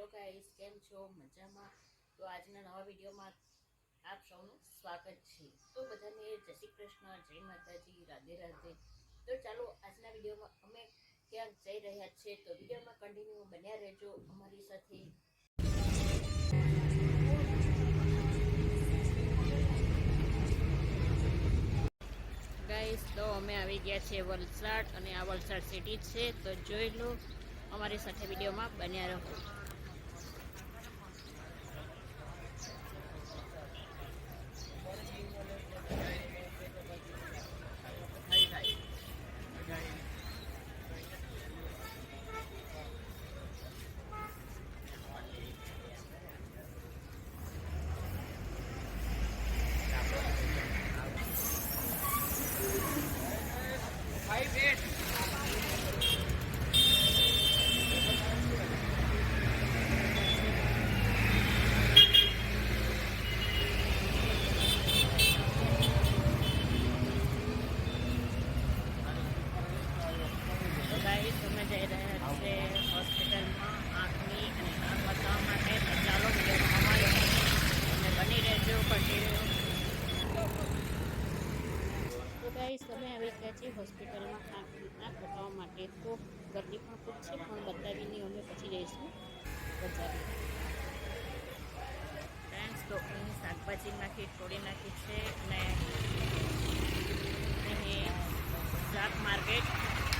Hello guys, કેમ છો? મજામાં? તો આજના નવા વિડીયોમાં આપ સૌનું સ્વાગત છે. તો બધાને જય શ્રી કૃષ્ણ, જય માતાજી, રાધે રાધે. તો ચાલો, આજના વિડીયોમાં અમે ક્યાંક જઈ રહ્યા છીએ તો વિડીયોમાં કન્ટિન્યુ બન્યા રહેજો અમારી સાથે. ગાઈસ, તો અમે આવી ગયા છીએ વલસાડ અને આ વલસાડ સિટી છે. તો જોઈ લો, અમારી સાથે વિડીયોમાં બન્યા રહો તો ગાઈસ અમે જઈ રહ્યા છે હોસ્પિટલમાં આંખની અને આંખ બતાવવા માટે તો ચાલો વિડીયોમાં અમારી સાથે તમે બની રહેજો કન્ટિન્યુ તો ગાઈસ આવી ગયા છીએ હોસ્પિટલમાં આંખની આંખ બતાવવા માટે તો ગરદી પણ ખૂબ છે પણ બતાવીને અમે પછી જઈશું બજારે ફ્રેન્ડ્સ તો અહીં શાકભાજી નાખી તોડી નાખી છે અને અહીં શાક માર્કેટ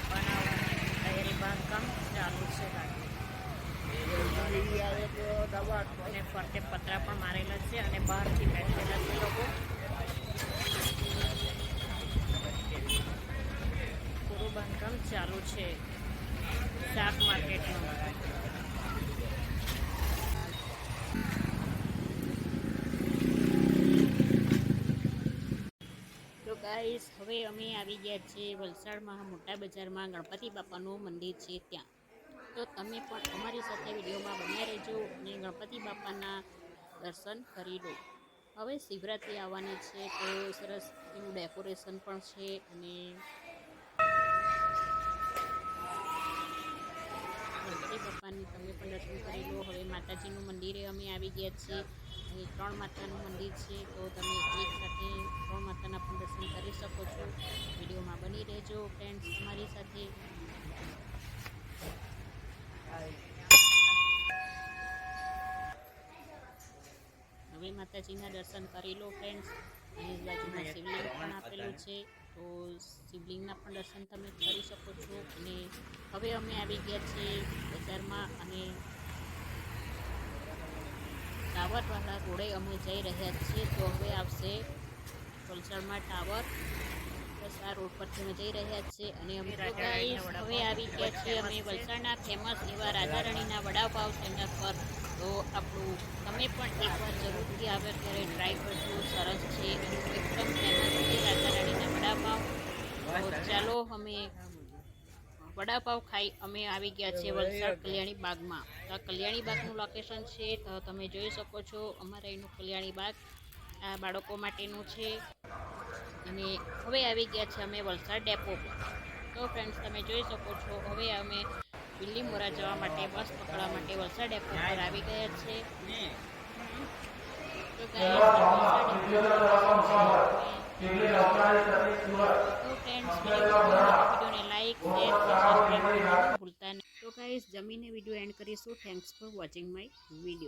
બનાવવાની તૈયારી બાંધકામ ચાલુ છે અને ફરતે પતરા પણ મારેલા છે અને બહારથી બેઠેલા છે લોકો. પૂરું ચાલુ છે. શાક માર્કેટનું. તો ગાઈસ હવે અમે આવી ગયા છીએ વલસાડમાં, મોટા બજારમાં. ગણપતિ બાપાનું મંદિર છે ત્યાં. તો તમે પણ અમારી સાથે વિડીયોમાં બન્યા રહેજો અને ગણપતિ બાપાના દર્શન કરી લો. હવે શિવરાત્રિ આવવાની છે, તો સરસ એનું ડેકોરેશન પણ છે અને ગણપતિ બાપાની તમે પણ દર્શન કરી લો. હવે માતાજીનું મંદિરે અમે આવી ગયા છીએ. અહીં ત્રણ માતાનું મંદિર છે. તો તમે એક સાથે ત્રણ માતાના પણ દર્શન કરી શકો છો. વિડીયોમાં બની રહેજો ફ્રેન્ડ્સ તમારી સાથે. હવે માતાજીના દર્શન કરી લો ફ્રેન્ડ્સ અહીં બાજુમાં શિવલિંગ પણ આપેલું છે. તો શિવલિંગના પણ દર્શન તમે કરી શકો છો. અને હવે અમે આવી ગયા છીએ બજારમાં અને ટાવરવાળા રોડે અમે જઈ રહ્યા છીએ. તો હવે આવશે વલસાડમાં ટાવર. બસ આ રોડ પરથી અમે જઈ રહ્યા છીએ. અને અમે હવે આવી ગયા છીએ. અમે વલસાડના ફેમસ એવા રાધારાણીના વડાપાવ સેન્ટર પર. તો આપણું તમે પણ એકવાર જરૂરથી આવે ત્યારે ટ્રાય કરજો. સરસ છે. એકદમ ફેમસ છે રાધારાણીના વડાપાવ. ચાલો અમે વડાપાવ ખાઈ અમે આવી ગયા છીએ વલસાડ કલ્યાણી બાગમાં. તો આ કલ્યાણી બાગનું લોકેશન છે તો તમે જોઈ શકો છો અમારા એનું કલ્યાણી બાગ આ બાળકો માટેનું છે. અને હવે આવી ગયા છે અમે વલસાડ ડેપો પર. તો ફ્રેન્ડ્સ તમે જોઈ શકો છો હવે અમે દિલ્હી મોરા જવા માટે બસ પકડવા માટે વલસાડ ડેપો પર આવી ગયા છે તો guys, તો ગાઈસ જમીને વીડિયો એન્ડ કરીશું thanks for watching my video